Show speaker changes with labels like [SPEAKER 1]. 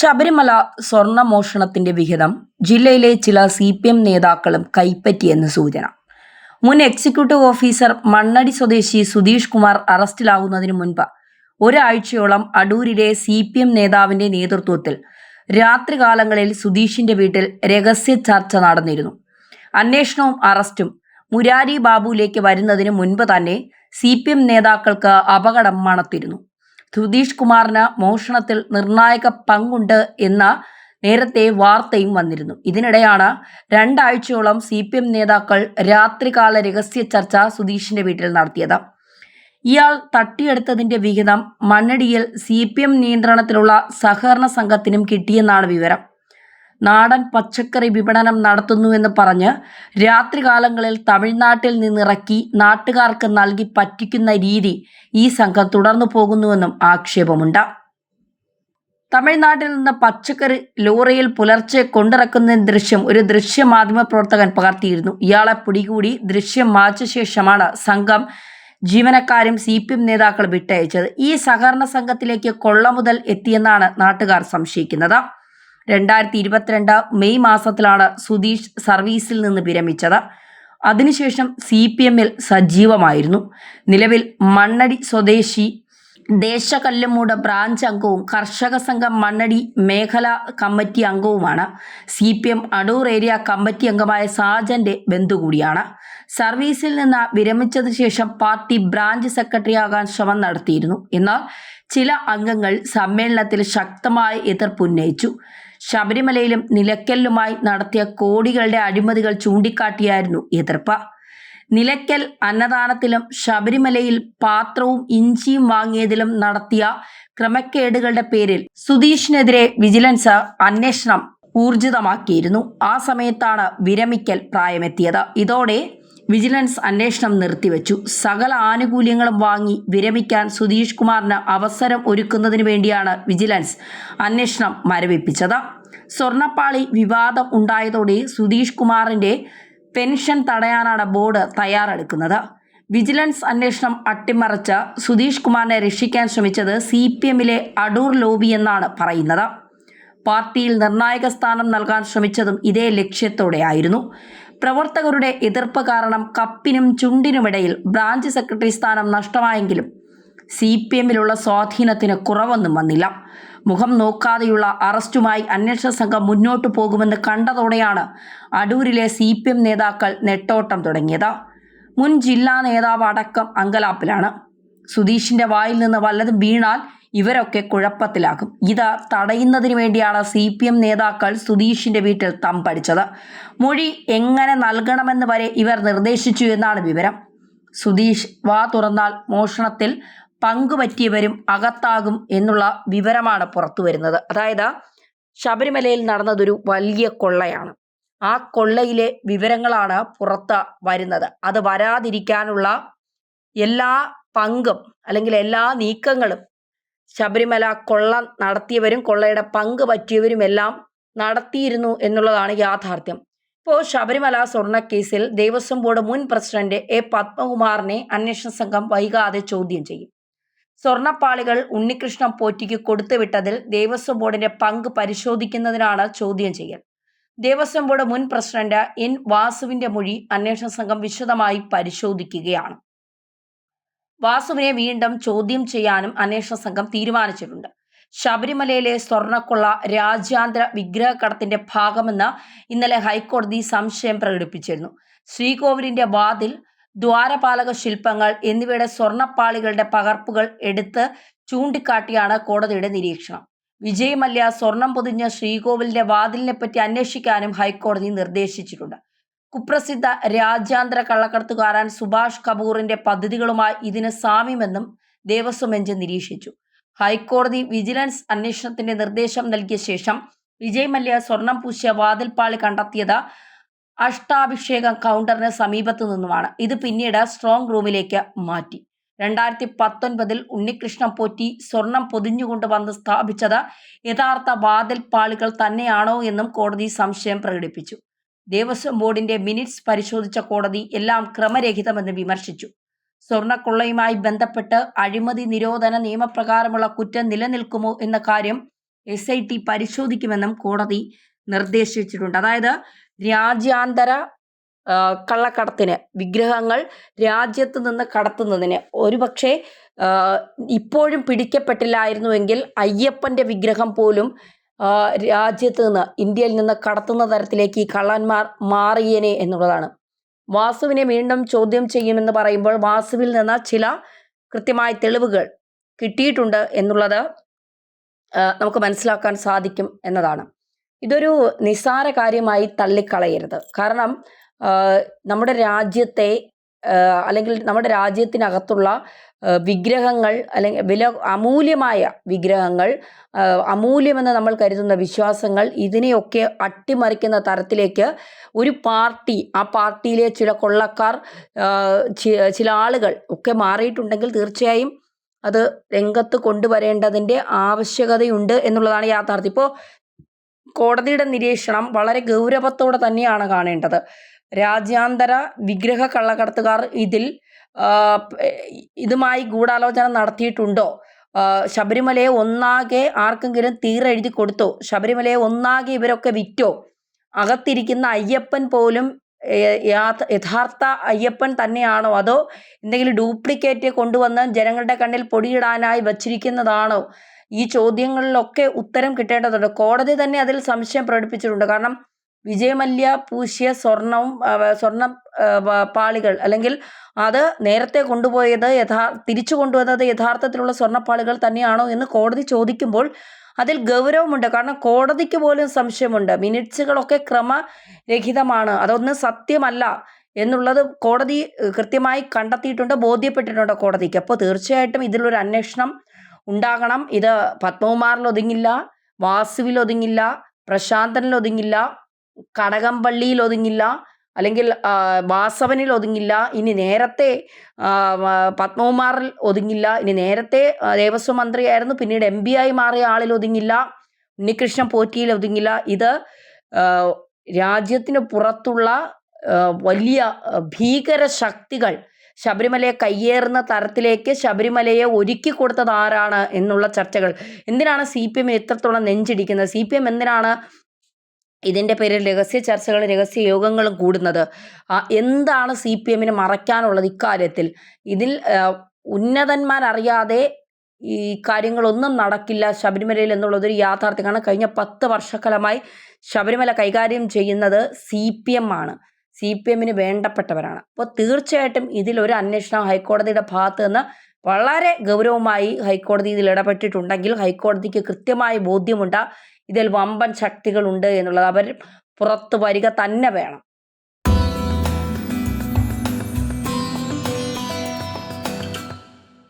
[SPEAKER 1] ശബരിമല സ്വർണ മോഷണത്തിന്റെ വിഹിതം ജില്ലയിലെ ചില സി പി എം നേതാക്കളും കൈപ്പറ്റിയെന്ന് സൂചന. മുൻ എക്സിക്യൂട്ടീവ് ഓഫീസർ മണ്ണടി സ്വദേശി സുധീഷ് കുമാർ അറസ്റ്റിലാകുന്നതിന് മുൻപ് ഒരാഴ്ചയോളം അടൂരിലെ സി പി എം നേതാവിന്റെ നേതൃത്വത്തിൽ രാത്രികാലങ്ങളിൽ സുധീഷിന്റെ വീട്ടിൽ രഹസ്യ ചർച്ച നടന്നിരുന്നു. അന്വേഷണവും അറസ്റ്റും മുരാരി ബാബുവിലേക്ക് വരുന്നതിന് മുൻപ് തന്നെ സി പി എം നേതാക്കൾക്ക് അപകടം മണത്തിരുന്നു. സുധീഷ് കുമാറിന് മോഷണത്തിൽ നിർണായക പങ്കുണ്ട് എന്ന നേരത്തെ വാർത്തയും വന്നിരുന്നു. ഇതിനിടെയാണ് രണ്ടാഴ്ചയോളം സി പി എം നേതാക്കൾ രാത്രികാല രഹസ്യ ചർച്ച സുധീഷിന്റെ വീട്ടിൽ നടത്തിയത്. ഇയാൾ തട്ടിയെടുത്തതിന്റെ വിഹിതം മണ്ണടിയിൽ സി പി എം നിയന്ത്രണത്തിലുള്ള സഹകരണ സംഘത്തിനും കിട്ടിയെന്നാണ് വിവരം. നാടൻ പച്ചക്കറി വിപണനം നടത്തുന്നുവെന്ന് പറഞ്ഞ് രാത്രികാലങ്ങളിൽ തമിഴ്നാട്ടിൽ നിന്നിറക്കി നാട്ടുകാർക്ക് നൽകി പറ്റിക്കുന്ന രീതി ഈ സംഘം തുടർന്നു പോകുന്നുവെന്നും ആക്ഷേപമുണ്ട്. തമിഴ്നാട്ടിൽ നിന്ന് പച്ചക്കറി ലോറിയിൽ പുലർച്ചെ കൊണ്ടിറക്കുന്ന ദൃശ്യം ഒരു ദൃശ്യമാധ്യമ പ്രവർത്തകൻ പകർത്തിയിരുന്നു. ഇയാളെ പിടികൂടി ദൃശ്യം മാച്ച ശേഷമാണ് സംഘം ജീവനക്കാരും സി പി എം നേതാക്കൾ വിട്ടയച്ചത്. ഈ സഹകരണ സംഘത്തിലേക്ക് കൊള്ള മുതൽ എത്തിയെന്നാണ് നാട്ടുകാർ സംശയിക്കുന്നത്. രണ്ടായിരത്തി ഇരുപത്തിരണ്ട് മെയ് മാസത്തിലാണ് സുധീഷ് സർവീസിൽ നിന്ന് വിരമിച്ചത്. അതിനുശേഷം സി പി എമ്മിൽ സജീവമായിരുന്നു. നിലവിൽ മണ്ണടി സ്വദേശി ദേശകല്ലുമൂട് ബ്രാഞ്ച് അംഗവും കർഷക സംഘം മണ്ണടി മേഖല committee അംഗവുമാണ്. C P M Adoor area committee അംഗമായ സാജന്റെ ബന്ധു കൂടിയാണ്. സർവീസിൽ നിന്ന് വിരമിച്ചതിനു ശേഷം പാർട്ടി ബ്രാഞ്ച് സെക്രട്ടറി ആകാൻ ശ്രമം നടത്തിയിരുന്നു. എന്നാൽ ചില അംഗങ്ങൾ സമ്മേളനത്തിൽ ശക്തമായ എതിർപ്പുന്നയിച്ചു ശബരിമലയിലും നിലയ്ക്കലിലുമായി നടത്തിയ കോടികളുടെ അഴിമതികൾ ചൂണ്ടിക്കാട്ടിയായിരുന്നു എതിർപ്പ്. നിലയ്ക്കൽ അന്നദാനത്തിലും ശബരിമലയിൽ പാത്രവും ഇഞ്ചിയും വാങ്ങിയതിലും നടത്തിയ ക്രമക്കേടുകളുടെ പേരിൽ സുധീഷിനെതിരെ വിജിലൻസ് അന്വേഷണം ഊർജിതമാക്കിയിരുന്നു. ആ സമയത്താണ് വിരമിക്കൽ പ്രായമെത്തിയത്. ഇതോടെ വിജിലൻസ് അന്വേഷണം നിർത്തിവെച്ചു. സകല ആനുകൂല്യങ്ങളും വാങ്ങി വിരമിക്കാൻ സുധീഷ് കുമാറിന് അവസരം ഒരുക്കുന്നതിന് വേണ്ടിയാണ് വിജിലൻസ് അന്വേഷണം മരവിപ്പിച്ചത്. സ്വർണപ്പാളി വിവാദം ഉണ്ടായതോടെ സുധീഷ് കുമാറിന്റെ പെൻഷൻ തടയാനാണ് ബോർഡ് തയ്യാറെടുക്കുന്നത്. വിജിലൻസ് അന്വേഷണം അട്ടിമറിച്ച് സുധീഷ് കുമാറിനെ രക്ഷിക്കാൻ ശ്രമിച്ചത് സി പി എമ്മിലെ അടൂർ ലോബി എന്നാണ് പറയുന്നത്. പാർട്ടിയിൽ നിർണായക സ്ഥാനം നൽകാൻ ശ്രമിച്ചതും ഇതേ ലക്ഷ്യത്തോടെയായിരുന്നു. പ്രവർത്തകരുടെ എതിർപ്പ് കാരണം കപ്പിനും ചുണ്ടിനുമിടയിൽ ബ്രാഞ്ച് സെക്രട്ടറി സ്ഥാനം നഷ്ടമായെങ്കിലും സി പി എമ്മിലുള്ള സ്വാധീനത്തിന് കുറവൊന്നും വന്നില്ല. മുഖം നോക്കാതെയുള്ള അറസ്റ്റുമായി അന്വേഷണ സംഘം മുന്നോട്ടു പോകുമെന്ന് കണ്ടതോടെയാണ് അടൂരിലെ സി പി എം നേതാക്കൾ നെട്ടോട്ടം തുടങ്ങിയത്. മുൻ ജില്ലാ നേതാവ് അടക്കം അങ്കലാപ്പിലാണ്. സുധീഷിന്റെ വായിൽ നിന്ന് വല്ലതും വീണാൽ ഇവരൊക്കെ കുഴപ്പത്തിലാകും. ഇത് തടയുന്നതിന് വേണ്ടിയാണ് സി പി എം നേതാക്കൾ സുധീഷിന്റെ വീട്ടിൽ തമ്പടിച്ചത്. മൊഴി എങ്ങനെ നൽകണമെന്ന് വരെ ഇവർ നിർദ്ദേശിച്ചു എന്നാണ് വിവരം. സുധീഷ് വാ തുറന്നാൽ മോഷണത്തിൽ പങ്കുപറ്റിയവരും അകത്താകും എന്നുള്ള വിവരമാണ് പുറത്തു വരുന്നത്. അതായത് ശബരിമലയിൽ നടന്നതൊരു വലിയ കൊള്ളയാണ്. ആ കൊള്ളയിലെ വിവരങ്ങളാണ് പുറത്ത് വരുന്നത്. അത് വരാതിരിക്കാനുള്ള എല്ലാ പങ്കും അല്ലെങ്കിൽ എല്ലാ നീക്കങ്ങളും ശബരിമല കൊള്ള നടത്തിയവരും കൊള്ളയുടെ പങ്ക് പറ്റിയവരും പറ്റിയവരുമെല്ലാം നടത്തിയിരുന്നു എന്നുള്ളതാണ് യാഥാർത്ഥ്യം. ഇപ്പോൾ ശബരിമല സ്വർണക്കേസിൽ ദേവസ്വം ബോർഡ് മുൻ പ്രസിഡന്റ് എ പത്മകുമാറിനെ അന്വേഷണ സംഘം വൈകാതെ ചോദ്യം ചെയ്യും. സ്വർണപ്പാളികൾ ഉണ്ണികൃഷ്ണൻ പോറ്റിക്ക് കൊടുത്തുവിട്ടതിൽ ദേവസ്വം ബോർഡിന്റെ പങ്ക് പരിശോധിക്കുന്നതിനാണ് ചോദ്യം ചെയ്യൽ. ദേവസ്വം ബോർഡ് മുൻ പ്രസിഡന്റ് എൻ വാസുവിന്റെ മൊഴി അന്വേഷണ സംഘം വിശദമായി പരിശോധിക്കുകയാണ്. വാസുവിനെ വീണ്ടും ചോദ്യം ചെയ്യാനും അന്വേഷണ സംഘം തീരുമാനിച്ചിട്ടുണ്ട്. ശബരിമലയിലെ സ്വർണക്കുള്ള രാജ്യാന്തര വിഗ്രഹക്കടത്തിന്റെ ഭാഗമെന്ന് ഇന്നലെ ഹൈക്കോടതി സംശയം പ്രകടിപ്പിച്ചിരുന്നു. ശ്രീകോവിലിന്റെ വാതിൽ ദ്വാരപാലക ശില്പങ്ങൾ എന്നിവയുടെ സ്വർണപ്പാളികളുടെ പകർപ്പുകൾ എടുത്ത് ചൂണ്ടിക്കാട്ടിയാണ് കോടതിയുടെ നിരീക്ഷണം. വിജയ് മല്യ സ്വർണം പൊതിഞ്ഞ ശ്രീകോവിലിന്റെ വാതിലിനെ പറ്റി അന്വേഷിക്കാനും ഹൈക്കോടതി നിർദ്ദേശിച്ചിട്ടുണ്ട്. കുപ്രസിദ്ധ രാജ്യാന്തര കള്ളക്കടത്തുകാരൻ സുഭാഷ് കപൂറിന്റെ പദ്ധതികളുമായി ഇതിന് സാമ്യമെന്നും ദേവസ്വം ബെഞ്ച് നിരീക്ഷിച്ചു. ഹൈക്കോടതി വിജിലൻസ് അന്വേഷണത്തിന്റെ നിർദ്ദേശം നൽകിയ ശേഷം വിജയ് മല്യ സ്വർണം പൂശിയ വാതിൽപ്പാളി കണ്ടെത്തിയത് അഷ്ടാഭിഷേകം കൗണ്ടറിന് സമീപത്തു നിന്നുമാണ്. ഇത് പിന്നീട് സ്ട്രോങ് റൂമിലേക്ക് മാറ്റി. രണ്ടായിരത്തി പത്തൊൻപതിൽ ഉണ്ണികൃഷ്ണൻ പോറ്റി സ്വർണം പൊതിഞ്ഞുകൊണ്ട് വന്ന് സ്ഥാപിച്ചത് യഥാർത്ഥ വാതിൽ പാളികൾ തന്നെയാണോ എന്നും കോടതി സംശയം പ്രകടിപ്പിച്ചു. ദേവസ്വം ബോർഡിന്റെ മിനിറ്റ്സ് പരിശോധിച്ച കോടതി എല്ലാം ക്രമരഹിതമെന്ന് വിമർശിച്ചു. സ്വർണക്കൊള്ളയുമായി ബന്ധപ്പെട്ട് അഴിമതി നിരോധന നിയമപ്രകാരമുള്ള കുറ്റം നിലനിൽക്കുമോ എന്ന കാര്യം എസ് പരിശോധിക്കുമെന്നും കോടതി നിർദ്ദേശിച്ചിട്ടുണ്ട്. അതായത് രാജ്യാന്തര കള്ളക്കടത്തിന് വിഗ്രഹങ്ങൾ രാജ്യത്ത് നിന്ന് കടത്തുന്നതിന്. ഒരുപക്ഷെ ഇപ്പോഴും പിടിക്കപ്പെട്ടില്ലായിരുന്നുവെങ്കിൽ അയ്യപ്പന്റെ വിഗ്രഹം പോലും രാജ്യത്ത് നിന്ന് ഇന്ത്യയിൽ നിന്ന് കടത്തുന്ന തരത്തിലേക്ക് ഈ കള്ളന്മാർ മാറിയേനെ എന്നുള്ളതാണ്. വാസുവിനെ വീണ്ടും ചോദ്യം ചെയ്യുമെന്ന് പറയുമ്പോൾ വാസുവിൽ നിന്ന് ചില കൃത്യമായ തെളിവുകൾ കിട്ടിയിട്ടുണ്ട് എന്നുള്ളത് നമുക്ക് മനസ്സിലാക്കാൻ സാധിക്കും എന്നതാണ്. ഇതൊരു നിസ്സാര കാര്യമായി തള്ളിക്കളയരുത്. കാരണം നമ്മുടെ രാജ്യത്തെ അല്ലെങ്കിൽ നമ്മുടെ രാജ്യത്തിനകത്തുള്ള വിഗ്രഹങ്ങൾ അല്ലെങ്കിൽ വില അമൂല്യമായ വിഗ്രഹങ്ങൾ അമൂല്യമെന്ന് നമ്മൾ കരുതുന്ന വിശ്വാസങ്ങൾ ഇതിനെയൊക്കെ അട്ടിമറിക്കുന്ന തരത്തിലേക്ക് ഒരു പാർട്ടി ആ പാർട്ടിയിലെ ചില കൊള്ളക്കാർ ചില ആളുകൾ ഒക്കെ മാറിയിട്ടുണ്ടെങ്കിൽ തീർച്ചയായും അത് രംഗത്ത് കൊണ്ടുവരേണ്ടതിന്റെ ആവശ്യകതയുണ്ട് എന്നുള്ളതാണ് യാഥാർത്ഥ്യം. ഇപ്പോൾ കോടതിയുടെ നിരീക്ഷണം വളരെ ഗൗരവത്തോടെ തന്നെയാണ് കാണേണ്ടത്. രാജ്യാന്തര വിഗ്രഹ കള്ളക്കടത്തുകാർ ഇതിൽ ഇതുമായി ഗൂഢാലോചന നടത്തിയിട്ടുണ്ടോ? ശബരിമലയെ ഒന്നാകെ ആർക്കെങ്കിലും തീരെഴുതി കൊടുത്തോ? ശബരിമലയെ ഒന്നാകെ ഇവരൊക്കെ വിറ്റോ? അകത്തിരിക്കുന്ന അയ്യപ്പൻ പോലും യഥാർത്ഥ അയ്യപ്പൻ തന്നെയാണോ? അതോ എന്തെങ്കിലും ഡ്യൂപ്ലിക്കേറ്റ് കൊണ്ടുവന്ന് ജനങ്ങളുടെ കണ്ണിൽ പൊടിയിടാനായി വച്ചിരിക്കുന്നതാണോ? ഈ ചോദ്യങ്ങളിലൊക്കെ ഉത്തരം കിട്ടേണ്ടതുണ്ട്. കോടതി തന്നെ അതിൽ സംശയം പ്രകടിപ്പിച്ചിട്ടുണ്ട്. കാരണം വിജയമല്യ പൂശിയ സ്വർണവും സ്വർണം പാളികൾ അല്ലെങ്കിൽ അത് നേരത്തെ കൊണ്ടുപോയത് യഥാ തിരിച്ചു കൊണ്ടുവന്നത് യഥാർത്ഥത്തിലുള്ള സ്വർണപ്പാളികൾ തന്നെയാണോ എന്ന് കോടതി ചോദിക്കുമ്പോൾ അതിൽ ഗൗരവമുണ്ട്. കാരണം കോടതിക്ക് പോലും സംശയമുണ്ട്. മിനിറ്റ്സുകളൊക്കെ ക്രമരഹിതമാണ്. അതൊന്നും സത്യമല്ല എന്നുള്ളത് കോടതി കൃത്യമായി കണ്ടെത്തിയിട്ടുണ്ട് ബോധ്യപ്പെട്ടിട്ടുണ്ട് കോടതിക്ക്. അപ്പോൾ തീർച്ചയായിട്ടും ഇതിലൊരു അന്വേഷണം ഉണ്ടാകണം. ഇത് പത്മകുമാറിൽ ഒതുങ്ങില്ല വാസുവിൽ ഒതുങ്ങില്ല പ്രശാന്തനിൽ ഒതുങ്ങില്ല കടകംപള്ളിയിൽ ഒതുങ്ങില്ല അല്ലെങ്കിൽ വാസവനിൽ ഒതുങ്ങില്ല ഇനി നേരത്തെ പത്മകുമാറിൽ ഒതുങ്ങില്ല ഇനി നേരത്തെ ദേവസ്വം മന്ത്രിയായിരുന്നു പിന്നീട് എം പി ആയി മാറിയ ആളിൽ ഒതുങ്ങില്ല ഉണ്ണികൃഷ്ണൻ പോറ്റിയിൽ ഒതുങ്ങില്ല ഇത് രാജ്യത്തിന് പുറത്തുള്ള വലിയ ഭീകര ശക്തികൾ ശബരിമലയെ കയ്യേറുന്ന തരത്തിലേക്ക് ശബരിമലയെ ഒരുക്കി കൊടുത്തത് ആരാണ് എന്നുള്ള ചർച്ചകൾ. എന്തിനാണ് സി പി എമ്മിന് ഇത്രത്തോളം നെഞ്ചിടിക്കുന്നത്? സി പി എം എന്തിനാണ് ഇതിന്റെ പേരിൽ രഹസ്യ ചർച്ചകളും രഹസ്യ യോഗങ്ങളും കൂടുന്നത്? എന്താണ് സി പി എമ്മിന് മറയ്ക്കാനുള്ളത് ഇക്കാര്യത്തിൽ? ഇതിൽ ഉന്നതന്മാരറിയാതെ ഈ കാര്യങ്ങളൊന്നും നടക്കില്ല ശബരിമലയിൽ എന്നുള്ളതൊരു യാഥാർത്ഥ്യമാണ്. കഴിഞ്ഞ പത്ത് വർഷക്കാലമായി ശബരിമല കൈകാര്യം ചെയ്യുന്നത് സി പി എം ആണ്. സി പി എമ്മിന് വേണ്ടപ്പെട്ടവരാണ്. അപ്പോൾ തീർച്ചയായിട്ടും ഇതിലൊരു അന്വേഷണം ഹൈക്കോടതിയുടെ ഭാഗത്ത് നിന്ന് വളരെ ഗൗരവമായി ഹൈക്കോടതി ഇതിൽ ഇടപെട്ടിട്ടുണ്ടെങ്കിൽ ഹൈക്കോടതിക്ക് കൃത്യമായ ബോധ്യമുണ്ട് ഇതിൽ വമ്പൻ ശക്തികളുണ്ട് എന്നുള്ളത് അവർ പുറത്തു വരിക തന്നെ വേണം.